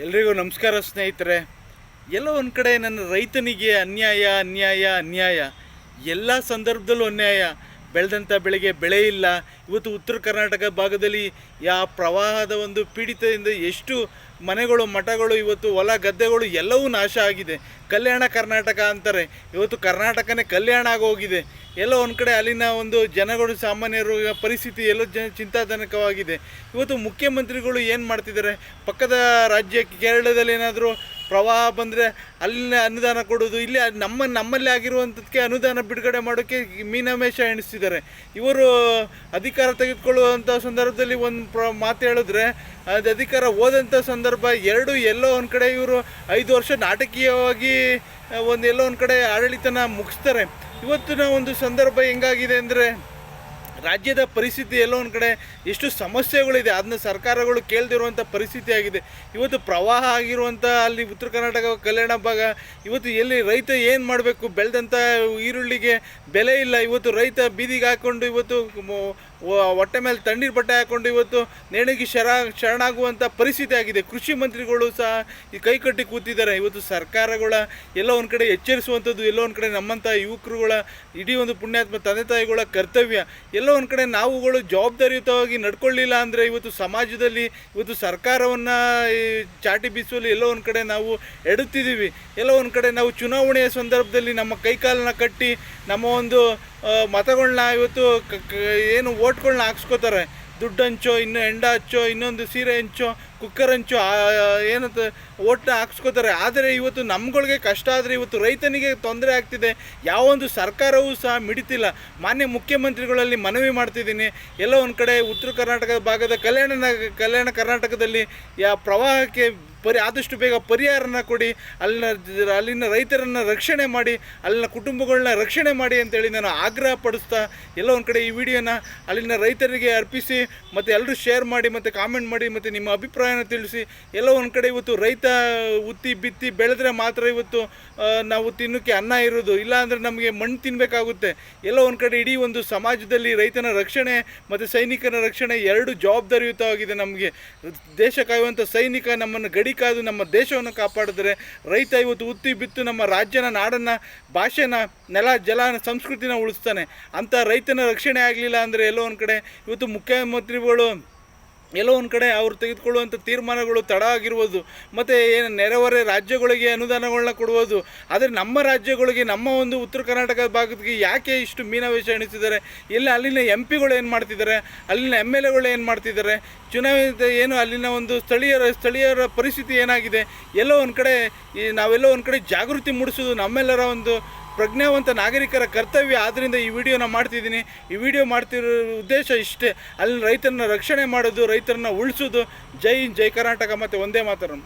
ಎಲ್ರಿಗೂ ನಮಸ್ಕಾರ ಸ್ನೇಹಿತರೆ. ಎಲ್ಲೋ ಒಂದು ಕಡೆ ನನ್ನ ರೈತನಿಗೆ ಅನ್ಯಾಯ ಅನ್ಯಾಯ ಅನ್ಯಾಯ. ಎಲ್ಲ ಸಂದರ್ಭದಲ್ಲೂ ಅನ್ಯಾಯ. ಬೆಳೆದಂಥ ಬೆಳೆಗೆ ಬೆಳೆ ಇಲ್ಲ. ಇವತ್ತು ಉತ್ತರ ಕರ್ನಾಟಕ ಭಾಗದಲ್ಲಿ ಯಾ ಪ್ರವಾಹದ ಒಂದು ಪೀಡಿತದಿಂದ ಎಷ್ಟು ಮನೆಗಳು, ಮಠಗಳು, ಇವತ್ತು ಹೊಲ, ಗದ್ದೆಗಳು ಎಲ್ಲವೂ ನಾಶ ಆಗಿದೆ. ಕಲ್ಯಾಣ ಕರ್ನಾಟಕ ಅಂತಾರೆ. ಇವತ್ತು ಕರ್ನಾಟಕನೇ ಕಲ್ಯಾಣ ಆಗೋಗಿದೆ. ಎಲ್ಲೋ ಒಂದು ಕಡೆ ಅಲ್ಲಿನ ಒಂದು ಜನಗಳು, ಸಾಮಾನ್ಯರು ಪರಿಸ್ಥಿತಿ ಎಲ್ಲ ಜನ ಚಿಂತಾಜನಕವಾಗಿದೆ. ಇವತ್ತು ಮುಖ್ಯಮಂತ್ರಿಗಳು ಏನು ಮಾಡ್ತಿದ್ದಾರೆ? ಪಕ್ಕದ ರಾಜ್ಯ ಕೇರಳದಲ್ಲಿ ಏನಾದರೂ ಪ್ರವಾಹ ಬಂದರೆ ಅಲ್ಲಿನ ಅನುದಾನ ಕೊಡೋದು, ಇಲ್ಲಿ ನಮ್ಮ, ನಮ್ಮಲ್ಲಿ ಆಗಿರುವಂಥದ್ದಕ್ಕೆ ಅನುದಾನ ಬಿಡುಗಡೆ ಮಾಡೋಕ್ಕೆ ಮೀನಮೇಷ ಎಣಿಸ್ತಿದ್ದಾರೆ. ಇವರು ಅಧಿಕಾರ ತೆಗೆದುಕೊಳ್ಳುವಂಥ ಸಂದರ್ಭದಲ್ಲಿ ಒಂದು ಪ್ರ, ಮಾತು ಹೇಳಿದ್ರೆ, ಅದು ಅಧಿಕಾರ ಹೋದಂಥ ಸಂದರ್ಭ ಎರಡು ಎಲ್ಲೋ ಒಂದು ಕಡೆ ಇವರು ಐದು ವರ್ಷ ನಾಟಕೀಯವಾಗಿ ಒಂದು ಎಲ್ಲೋ ಒಂದು ಕಡೆ ಆಡಳಿತನ ಮುಗಿಸ್ತಾರೆ. ಇವತ್ತಿನ ಒಂದು ಸಂದರ್ಭ ಹೆಂಗಾಗಿದೆ ಅಂದರೆ ರಾಜ್ಯದ ಪರಿಸ್ಥಿತಿ ಎಲ್ಲೋ ಒಂದು ಕಡೆ ಎಷ್ಟು ಸಮಸ್ಯೆಗಳಿದೆ. ಅದನ್ನ ಸರ್ಕಾರಗಳು ಕೇಳ್ದಿರುವಂಥ ಪರಿಸ್ಥಿತಿ ಆಗಿದೆ. ಇವತ್ತು ಪ್ರವಾಹ ಆಗಿರುವಂಥ ಅಲ್ಲಿ ಉತ್ತರ ಕರ್ನಾಟಕ, ಕಲ್ಯಾಣ ಭಾಗ, ಇವತ್ತು ಎಲ್ಲಿ ರೈತ ಏನು ಮಾಡಬೇಕು? ಬೆಳೆದಂಥ ಈರುಳ್ಳಿಗೆ ಬೆಲೆ ಇಲ್ಲ. ಇವತ್ತು ರೈತ ಬೀದಿಗೆ ಹಾಕ್ಕೊಂಡು ಇವತ್ತು ಹೊಟ್ಟೆ ಮೇಲೆ ತಣ್ಣೀರು ಬಟ್ಟೆ ಹಾಕ್ಕೊಂಡು ಇವತ್ತು ನೇಣಿಗೆ ಶರ ಶರಣಾಗುವಂಥ ಪರಿಸ್ಥಿತಿ ಆಗಿದೆ. ಕೃಷಿ ಮಂತ್ರಿಗಳು ಸಹ ಈ ಕೈ ಕಟ್ಟಿ ಕೂತಿದ್ದಾರೆ. ಇವತ್ತು ಸರ್ಕಾರಗಳ ಎಲ್ಲ ಒಂದು ಕಡೆ ಎಚ್ಚರಿಸುವಂಥದ್ದು, ಎಲ್ಲೋ ಒಂದು ಕಡೆ ನಮ್ಮಂಥ ಯುವಕರುಗಳ ಇಡೀ ಒಂದು ಪುಣ್ಯಾತ್ಮ ತಂದೆ ತಾಯಿಗಳ ಕರ್ತವ್ಯ. ಎಲ್ಲೋ ಒಂದು ಕಡೆ ನಾವುಗಳು ಜವಾಬ್ದಾರಿಯುತವಾಗಿ ನಡ್ಕೊಳ್ಳಿಲ್ಲ ಅಂದರೆ ಇವತ್ತು ಸಮಾಜದಲ್ಲಿ ಇವತ್ತು ಸರ್ಕಾರವನ್ನು ಚಾಟಿ ಬೀಸುವಲ್ಲಿ ಎಲ್ಲೋ ಒಂದು ಕಡೆ ನಾವು ಎಡುತ್ತಿದ್ದೀವಿ. ಎಲ್ಲೋ ಒಂದು ಕಡೆ ನಾವು ಚುನಾವಣೆಯ ಸಂದರ್ಭದಲ್ಲಿ ನಮ್ಮ ಕೈಕಾಲನ್ನ ಕಟ್ಟಿ ನಮ್ಮ ಒಂದು ಮತಗಳನ್ನ ಇವತ್ತು ಏನು ಓಟ್ಗಳನ್ನ ಹಾಕ್ಸ್ಕೋತಾರೆ. ದುಡ್ಡು ಹಂಚೋ, ಇನ್ನು ಹೆಂಡ ಹಚ್ಚೋ, ಇನ್ನೊಂದು ಸೀರೆ ಹಂಚೋ, ಕುಕ್ಕರ್ ಹಂಚೋ ಏನಂತ ಓಟ್ನ ಹಾಕ್ಸ್ಕೋತಾರೆ. ಆದರೆ ಇವತ್ತು ನಮ್ಗಳಿಗೆ ಕಷ್ಟ ಆದರೆ ಇವತ್ತು ರೈತನಿಗೆ ತೊಂದರೆ ಆಗ್ತಿದೆ. ಯಾವೊಂದು ಸರ್ಕಾರವೂ ಸಹ ಮಿಡಿತಿಲ್ಲ. ಮಾನ್ಯ ಮುಖ್ಯಮಂತ್ರಿಗಳಲ್ಲಿ ಮನವಿ ಮಾಡ್ತಿದ್ದೀನಿ. ಎಲ್ಲ ಒಂದು ಕಡೆ ಉತ್ತರ ಕರ್ನಾಟಕ ಭಾಗದ ಕಲ್ಯಾಣ ಕಲ್ಯಾಣ ಕರ್ನಾಟಕದಲ್ಲಿ ಯಾ ಪ್ರವಾಹಕ್ಕೆ ಪರಿ ಆದಷ್ಟು ಬೇಗ ಪರಿಹಾರನ ಕೊಡಿ, ಅಲ್ಲಿನ ಅಲ್ಲಿನ ರೈತರನ್ನು ರಕ್ಷಣೆ ಮಾಡಿ, ಅಲ್ಲಿನ ಕುಟುಂಬಗಳನ್ನ ರಕ್ಷಣೆ ಮಾಡಿ ಅಂತೇಳಿ ನಾನು ಆಗ್ರಹ ಪಡಿಸ್ತಾ ಎಲ್ಲ ಒಂದು ಕಡೆ ಈ ವಿಡಿಯೋನ ಅಲ್ಲಿನ ರೈತರಿಗೆ ಅರ್ಪಿಸಿ, ಮತ್ತು ಎಲ್ಲರೂ ಶೇರ್ ಮಾಡಿ, ಮತ್ತು ಕಾಮೆಂಟ್ ಮಾಡಿ, ಮತ್ತು ನಿಮ್ಮ ಅಭಿಪ್ರಾಯನ ತಿಳಿಸಿ, ಎಲ್ಲ ಒಂದು ಕಡೆ ಇವತ್ತು ರೈತ ಉತ್ತಿ ಬಿತ್ತಿ ಬೆಳೆದ್ರೆ ಮಾತ್ರ ಇವತ್ತು ನಾವು ತಿನ್ನೋಕ್ಕೆ ಅನ್ನ ಇರೋದು, ಇಲ್ಲ ಅಂದರೆ ನಮಗೆ ಮಣ್ಣು ತಿನ್ನಬೇಕಾಗುತ್ತೆ ಎಲ್ಲ ಒಂದು ಕಡೆ ಇಡೀ ಒಂದು ಸಮಾಜದಲ್ಲಿ ರೈತನ ರಕ್ಷಣೆ, ಮತ್ತು ಸೈನಿಕನ ರಕ್ಷಣೆ ಎರಡು ಜವಾಬ್ದಾರಿಯುತವಾಗಿದೆ ನಮಗೆ. ದೇಶ ಕಾಯುವಂಥ ಸೈನಿಕ ನಮ್ಮನ್ನು ಗಡಿ ಕಾದು ನಮ್ಮ ದೇಶವನ್ನು ಕಾಪಾಡಿದ್ರೆ ರೈತ ಇವತ್ತು ಉತ್ತಿ ಬಿತ್ತು ನಮ್ಮ ರಾಜ್ಯನ ನಾಡನ್ನು, ಭಾಷೆನ, ನೆಲ, ಜಲ, ಸಂಸ್ಕೃತಿನ ಉಳಿಸ್ತಾನೆ. ಅಂಥ ರೈತನ ರಕ್ಷಣೆ ಆಗಲಿಲ್ಲ ಅಂದರೆ ಎಲ್ಲೋ ಒಂದು ಕಡೆ ಇವತ್ತು ಮುಖ್ಯಮಂತ್ರಿಗಳು ಎಲ್ಲೋ ಒಂದು ಕಡೆ ಅವರು ತೆಗೆದುಕೊಳ್ಳುವಂಥ ತೀರ್ಮಾನಗಳು ತಡ ಆಗಿರ್ಬೋದು, ಮತ್ತು ಏನು ನೆರೆಹೊರೆ ರಾಜ್ಯಗಳಿಗೆ ಅನುದಾನಗಳನ್ನ ಕೊಡ್ಬೋದು, ಆದರೆ ನಮ್ಮ ರಾಜ್ಯಗಳಿಗೆ, ನಮ್ಮ ಒಂದು ಉತ್ತರ ಕರ್ನಾಟಕ ಭಾಗಕ್ಕೆ ಯಾಕೆ ಇಷ್ಟು ಮೀನಾವೇಶ ಎಣಿಸಿದ್ದಾರೆ? ಇಲ್ಲ, ಅಲ್ಲಿನ ಎಂ ಪಿಗಳು ಏನು ಮಾಡ್ತಿದ್ದಾರೆ? ಅಲ್ಲಿನ ಎಂ ಎಲ್ ಎಗಳು ಏನು ಮಾಡ್ತಿದ್ದಾರೆ? ಚುನಾವಣೆ ಏನು ಅಲ್ಲಿನ ಒಂದು ಸ್ಥಳೀಯರ ಸ್ಥಳೀಯರ ಪರಿಸ್ಥಿತಿ ಏನಾಗಿದೆ? ಎಲ್ಲೋ ಒಂದು ಕಡೆ ಈ ನಾವೆಲ್ಲೋ ಒಂದು ಕಡೆ ಜಾಗೃತಿ ಮೂಡಿಸೋದು ನಮ್ಮೆಲ್ಲರ ಒಂದು ಪ್ರಜ್ಞಾವಂತ ನಾಗರಿಕರ ಕರ್ತವ್ಯ ಆದ್ದರಿಂದ ಈ ವಿಡಿಯೋನ ಮಾಡ್ತಿದ್ದೀನಿ. ಈ ವಿಡಿಯೋ ಮಾಡ್ತಿರೋ ಉದ್ದೇಶ ಇಷ್ಟೇ. ಅಲ್ಲಿ ರೈತರನ್ನ ರಕ್ಷಣೆ ಮಾಡೋದು, ರೈತರನ್ನ ಉಳಿಸೋದು. ಜೈ ಜೈ ಕರ್ನಾಟಕ ಮತ್ತು ಒಂದೇ ಮಾತರಂ